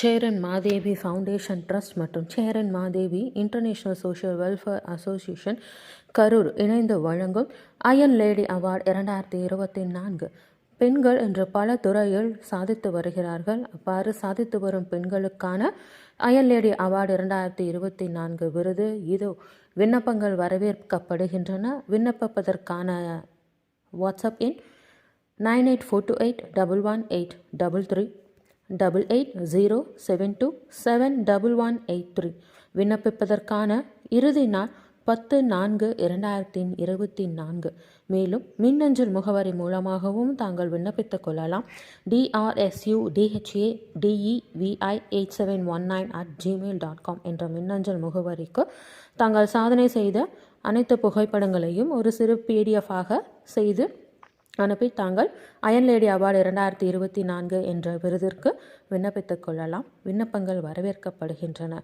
Cheran Madevi foundation trust மற்றும் Cheran Madevi international social welfare association Karur இணைந்து வழங்கும் அயன் லேடி அவார்டு இரண்டாயிரத்தி இருபத்தி நான்கு. பெண்கள் இன்று பல துறையில் சாதித்து வருகிறார்கள். அவ்வாறு சாதித்து வரும் பெண்களுக்கான அயன் லேடி அவார்டு இரண்டாயிரத்தி இருபத்தி நான்கு விருது. இதோ விண்ணப்பங்கள் வரவேற்கப்படுகின்றன. விண்ணப்பிப்பதற்கான வாட்ஸ்அப் எண் nine eight four two eight double one eight double three double eight zero seven two seven double one eight three விண்ணப்பிப்பதற்கான இறுதி நாள் பத்து நான்கு இரண்டாயிரத்தி இருபத்தி நான்கு. மேலும் மின்னஞ்சல் முகவரி மூலமாகவும் தாங்கள் விண்ணப்பித்துக் கொள்ளலாம். DRSU DHA DEVI eight seven one nine at Gmail dot com என்ற மின்னஞ்சல் முகவரிக்கு தாங்கள் சாதனை செய்த அனைத்து புகைப்படங்களையும் ஒரு சிறு பிடிஎஃபாக செய்து அனுப்பி தாங்கள் அயன் லேடி அவார்டு இரண்டாயிரத்தி இருபத்தி நான்கு என்ற விருதிற்கு விண்ணப்பித்துக் கொள்ளலாம். விண்ணப்பங்கள் வரவேற்கப்படுகின்றன.